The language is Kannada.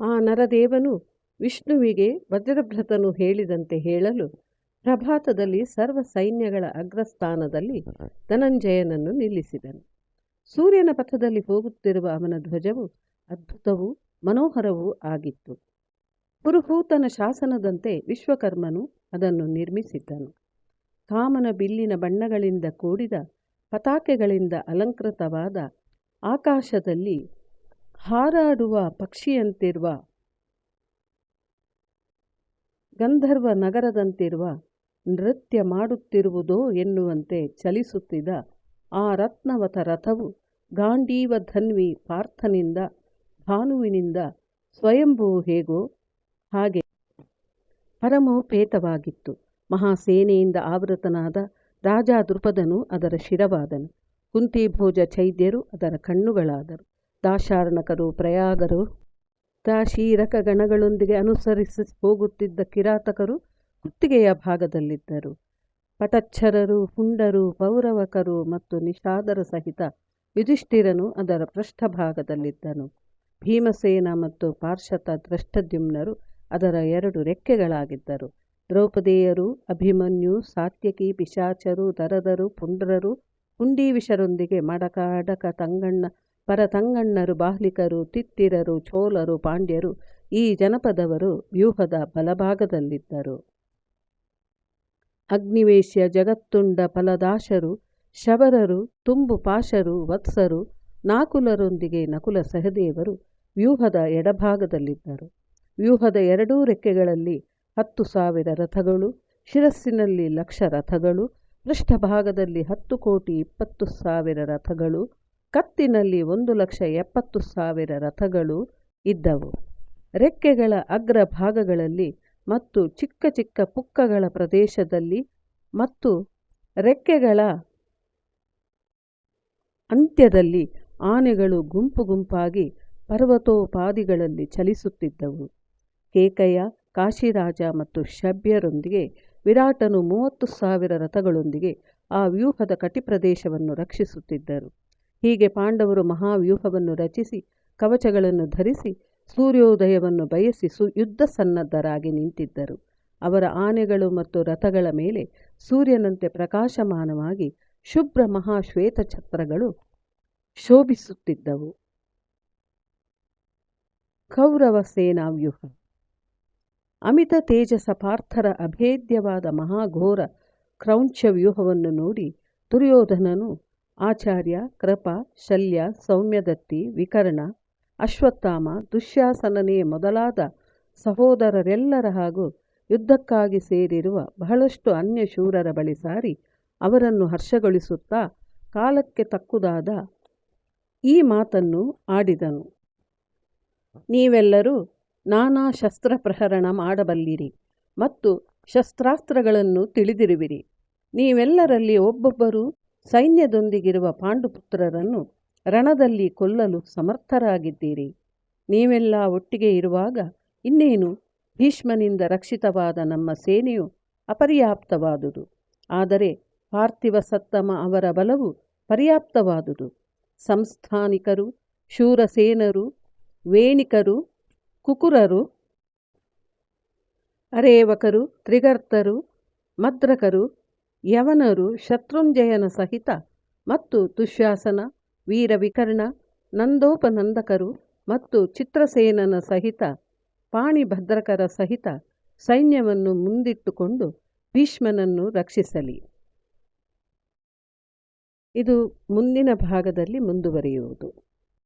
ಆ ನರದೇವನು ವಿಷ್ಣುವಿಗೆ ವಜ್ರಭ್ರತನು ಹೇಳಿದಂತೆ ಹೇಳಲು ಪ್ರಭಾತದಲ್ಲಿ ಸರ್ವ ಸೈನ್ಯಗಳ ಅಗ್ರಸ್ಥಾನದಲ್ಲಿ ಧನಂಜಯನನ್ನು ನಿಲ್ಲಿಸಿದನು. ಸೂರ್ಯನ ಪಥದಲ್ಲಿ ಹೋಗುತ್ತಿರುವ ಅವನ ಧ್ವಜವು ಅದ್ಭುತವೂ ಮನೋಹರವೂ ಆಗಿತ್ತು. ಪುರುಹೂತನ ಶಾಸನದಂತೆ ವಿಶ್ವಕರ್ಮನು ಅದನ್ನು ನಿರ್ಮಿಸಿದ್ದನು. ಕಾಮನ ಬಿಲ್ಲಿನ ಬಣ್ಣಗಳಿಂದ ಕೂಡಿದ ಪತಾಕೆಗಳಿಂದ ಅಲಂಕೃತವಾದ ಆಕಾಶದಲ್ಲಿ ಹಾರಾಡುವ ಪಕ್ಷಿಯಂತಿರುವ ಗಂಧರ್ವ ನಗರದಂತಿರುವ ನೃತ್ಯ ಮಾಡುತ್ತಿರುವುದೋ ಎನ್ನುವಂತೆ ಚಲಿಸುತ್ತಿದ್ದ ಆ ರತ್ನವತ ರಥವು ಗಾಂಡೀವ ಧನ್ವಿ ಪಾರ್ಥನಿಂದ ಭಾನುವಿನಿಂದ ಸ್ವಯಂಭೂ ಹೇಗೋ ಹಾಗೆ ಪರಮೋಪೇತವಾಗಿತ್ತು. ಮಹಾಸೇನೆಯಿಂದ ಆವೃತನಾದ ರಾಜ ದೃಪದನು ಅದರ ಶಿರವಾದನು. ಕುಂತಿಭೋಜ ಚೈದ್ಯರು ಅದರ ಕಣ್ಣುಗಳಾದರು. ದಾಶಾರ್ಣಕರು, ಪ್ರಯಾಗರು ದಾಶೀರಕ ಗಣಗಳೊಂದಿಗೆ ಅನುಸರಿಸಿ ಹೋಗುತ್ತಿದ್ದ ಕಿರಾತಕರು ಕುತ್ತಿಗೆಯ ಭಾಗದಲ್ಲಿದ್ದರು. ಪಟಚ್ಛರರು, ಹುಂಡರು, ಪೌರವಕರು ಮತ್ತು ನಿಷಾದರ ಸಹಿತ ಯುಧಿಷ್ಠಿರನು ಅದರ ಪೃಷ್ಠಭಾಗದಲ್ಲಿದ್ದನು. ಭೀಮಸೇನ ಮತ್ತು ಪಾರ್ಶತ ದ್ರಷ್ಟದ್ಯುಮ್ನರು ಅದರ ಎರಡು ರೆಕ್ಕೆಗಳಾಗಿದ್ದರು. ದ್ರೌಪದೇಯರು, ಅಭಿಮನ್ಯು, ಸಾತ್ಯಕಿ, ಪಿಶಾಚರು, ದರದರು, ಪುಂಡ್ರರು, ಹುಂಡೀವಿಷರೊಂದಿಗೆ ಮಡಕ ಅಡಕ ತಂಗಣ್ಣ ಪರತಂಗಣ್ಣರು ಬಾಹ್ಲಿಕರು ತಿತ್ತಿರರು, ಚೋಲರು, ಪಾಂಡ್ಯರು ಈ ಜನಪದವರು ವ್ಯೂಹದ ಬಲಭಾಗದಲ್ಲಿದ್ದರು. ಅಗ್ನಿವೇಶ್ಯ ಜಗತ್ತುಂಡ ಫಲದಾಶರು ಶಬರರು ತುಂಬು ಪಾಶರು, ವತ್ಸರು, ನಾಕುಲರೊಂದಿಗೆ ನಕುಲ ಸಹದೇವರು ವ್ಯೂಹದ ಎಡಭಾಗದಲ್ಲಿದ್ದರು. ವ್ಯೂಹದ ಎರಡೂ ರೆಕ್ಕೆಗಳಲ್ಲಿ ಹತ್ತು ಸಾವಿರ ರಥಗಳು, ಶಿರಸ್ಸಿನಲ್ಲಿ ಲಕ್ಷ ರಥಗಳು, ಪೃಷ್ಠಭಾಗದಲ್ಲಿ ಹತ್ತು ಕೋಟಿ ಇಪ್ಪತ್ತು ಸಾವಿರ ರಥಗಳು ಕತ್ತಿನಲ್ಲಿ ಒಂದು ಲಕ್ಷ ಎಪ್ಪತ್ತು ಸಾವಿರ ರಥಗಳು ಇದ್ದವು. ರೆಕ್ಕೆಗಳ ಅಗ್ರ ಭಾಗಗಳಲ್ಲಿ ಮತ್ತು ಚಿಕ್ಕ ಚಿಕ್ಕ ಪುಕ್ಕಗಳ ಪ್ರದೇಶದಲ್ಲಿ ಮತ್ತು ರೆಕ್ಕೆಗಳ ಅಂತ್ಯದಲ್ಲಿ ಆನೆಗಳು ಗುಂಪು ಗುಂಪಾಗಿ ಪರ್ವತೋಪಾದಿಗಳಲ್ಲಿ ಚಲಿಸುತ್ತಿದ್ದವು. ಕೇಕಯ್ಯ ಕಾಶಿರಾಜ ಮತ್ತು ಶಬ್ಯರೊಂದಿಗೆ ವಿರಾಟನು ಮೂವತ್ತು ಸಾವಿರ ರಥಗಳೊಂದಿಗೆ ಆ ವ್ಯೂಹದ ಕಟಿಪ್ರದೇಶವನ್ನು ರಕ್ಷಿಸುತ್ತಿದ್ದರು. ಹೀಗೆ ಪಾಂಡವರು ಮಹಾವ್ಯೂಹವನ್ನು ರಚಿಸಿ, ಕವಚಗಳನ್ನು ಧರಿಸಿ, ಸೂರ್ಯೋದಯವನ್ನು ಬಯಸಿ ಸು, ಯುದ್ಧ ಸನ್ನದ್ಧರಾಗಿ ನಿಂತಿದ್ದರು. ಅವರ ಆನೆಗಳು ಮತ್ತು ರಥಗಳ ಮೇಲೆ ಸೂರ್ಯನಂತೆ ಪ್ರಕಾಶಮಾನವಾಗಿ ಶುಭ್ರ ಮಹಾಶ್ವೇತ ಛತ್ರಗಳು ಶೋಭಿಸುತ್ತಿದ್ದವು. ಕೌರವ ಸೇನಾವ್ಯೂಹ. ಅಮಿತ ತೇಜಸ ಪಾರ್ಥರ ಅಭೇದ್ಯವಾದ ಮಹಾಘೋರ ಕ್ರೌಂಚ ವ್ಯೂಹವನ್ನು ನೋಡಿ ದುರ್ಯೋಧನನು ಆಚಾರ್ಯ, ಕೃಪ, ಶಲ್ಯ ಸೌಮ್ಯದತ್ತಿ ವಿಕರ್ಣ, ಅಶ್ವತ್ಥಾಮ, ದುಶ್ಯಾಸನನೇ ಮೊದಲಾದ ಸಹೋದರರೆಲ್ಲರ ಹಾಗೂ ಯುದ್ಧಕ್ಕಾಗಿ ಸೇರಿರುವ ಬಹಳಷ್ಟು ಅನ್ಯ ಶೂರರ ಬಳಿ ಸಾರಿ ಅವರನ್ನು ಹರ್ಷಗೊಳಿಸುತ್ತಾ ಕಾಲಕ್ಕೆ ತಕ್ಕುದಾದ ಈ ಮಾತನ್ನು ಆಡಿದನು. ನೀವೆಲ್ಲರೂ ನಾನಾ ಶಸ್ತ್ರ ಪ್ರಹರಣ ಮಾಡಬಲ್ಲಿರಿ ಮತ್ತು ಶಸ್ತ್ರಾಸ್ತ್ರಗಳನ್ನು ತಿಳಿದಿರುವಿರಿ. ನೀವೆಲ್ಲರಲ್ಲಿ ಒಬ್ಬೊಬ್ಬರು ಸೈನ್ಯದೊಂದಿಗಿರುವ ಪಾಂಡುಪುತ್ರರನ್ನು ರಣದಲ್ಲಿ ಕೊಲ್ಲಲು ಸಮರ್ಥರಾಗಿದ್ದೀರಿ. ನೀವೆಲ್ಲ ಒಟ್ಟಿಗೆ ಇರುವಾಗ ಇನ್ನೇನು? ಭೀಷ್ಮನಿಂದ ರಕ್ಷಿತವಾದ ನಮ್ಮ ಸೇನೆಯು ಅಪರ್ಯಾಪ್ತವಾದುದು. ಆದರೆ ಪಾರ್ಥಿವ ಸತ್ತಮ ಅವರ ಬಲವು ಪರ್ಯಾಪ್ತವಾದುದು. ಸಂಸ್ಥಾನಿಕರು, ಶೂರಸೇನರು, ವೇಣಿಕರು, ಕುಕುರರು, ಅರೇವಕರು, ತ್ರಿಗರ್ತರು, ಮದ್ರಕರು ಯವನರು ಶತ್ರುಂಜಯನ ಸಹಿತ ಮತ್ತು ದುಶ್ಯಾಸನ, ವೀರವಿಕರ್ಣ, ನಂದೋಪನಂದಕರು ಮತ್ತು ಚಿತ್ರಸೇನನ ಸಹಿತ, ಪಾಣಿಭದ್ರಕರ ಸಹಿತ ಸೈನ್ಯವನ್ನು ಮುಂದಿಟ್ಟುಕೊಂಡು ಭೀಷ್ಮನನ್ನು ರಕ್ಷಿಸಲಿ. ಇದು ಮುಂದಿನ ಭಾಗದಲ್ಲಿ ಮುಂದುವರಿಯುವುದು.